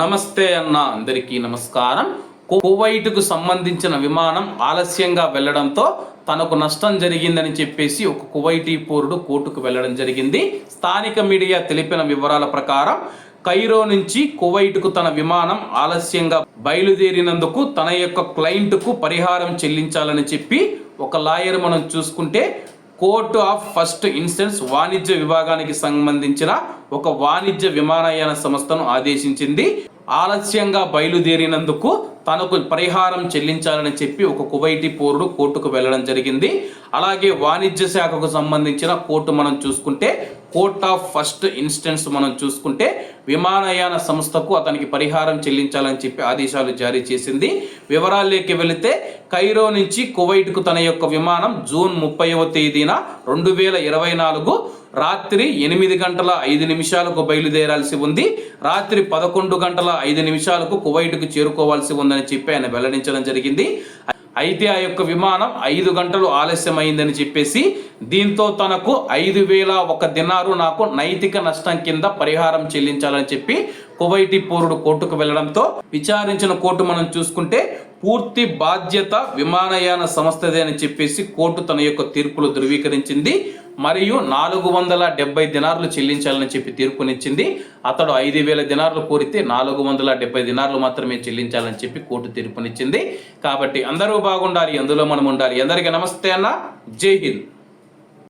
నమస్తే అన్న అందరికీ నమస్కారం. కువైట్కు సంబంధించిన విమానం ఆలస్యంగా వెళ్ళడంతో తనకు నష్టం జరిగిందని చెప్పేసి ఒక కువైటీ పౌరుడు కోర్టుకు వెళ్ళడం జరిగింది. స్థానిక మీడియా తెలిపిన వివరాల ప్రకారం కైరో నుంచి కువైట్కు తన విమానం ఆలస్యంగా బయలుదేరినందుకు తన యొక్క క్లయింట్కు పరిహారం చెల్లించాలని చెప్పి ఒక లాయర్ మనం చూసుకుంటే కోర్టు ఆఫ్ ఫస్ట్ ఇన్స్టెన్స్ వాణిజ్య విభాగానికి సంబంధించిన ఒక వాణిజ్య విమానయాన సంస్థను ఆదేశించింది. ఆలస్యంగా బయలుదేరినందుకు తనకు పరిహారం చెల్లించాలని చెప్పి ఒక కువైటీ పౌరుడు కోర్టుకు వెళ్ళడం జరిగింది. అలాగే వాణిజ్య శాఖకు సంబంధించిన కోర్టు మనం చూసుకుంటే కోర్ట్ ఆఫ్ ఫస్ట్ ఇన్స్టెన్స్ మనం చూసుకుంటే విమానయాన సంస్థకు అతనికి పరిహారం చెల్లించాలని చెప్పి ఆదేశాలు జారీ చేసింది. వివరాల్లోకి వెళితే కైరో నుంచి కువైట్కు తన యొక్క విమానం జూన్ ముప్పైవ తేదీన రెండు వేల ఇరవై నాలుగు రాత్రి ఎనిమిది గంటల ఐదు నిమిషాలకు బయలుదేరాల్సి ఉంది. రాత్రి పదకొండు గంటల ఐదు నిమిషాలకు కువైట్కు చేరుకోవాల్సి ఉందని చెప్పి ఆయన వెల్లడించడం జరిగింది. అయితే ఆ యొక్క విమానం ఐదు గంటలు ఆలస్యమైందని చెప్పేసి దీంతో తనకు ఐదు వేల ఒక దినారు నాకు నైతిక నష్టం కింద పరిహారం చెల్లించాలని చెప్పి కువైటి పౌరుడు కోర్టుకు వెళ్ళడంతో విచారించిన కోర్టు మనం చూసుకుంటే పూర్తి బాధ్యత విమానయాన సంస్థదే అని చెప్పేసి కోర్టు తన యొక్క తీర్పులు ధృవీకరించింది. మరియు నాలుగు వందల డెబ్బై దినార్లు చెల్లించాలని చెప్పి తీర్పునిచ్చింది. అతడు ఐదు వేల దినార్లు కోరితే నాలుగు వందల డెబ్బై దినార్లు మాత్రమే చెల్లించాలని చెప్పి కోర్టు తీర్పునిచ్చింది. కాబట్టి అందరూ బాగుండాలి అందులో మనం ఉండాలి. అందరికీ నమస్తే అన్న. జై హింద్.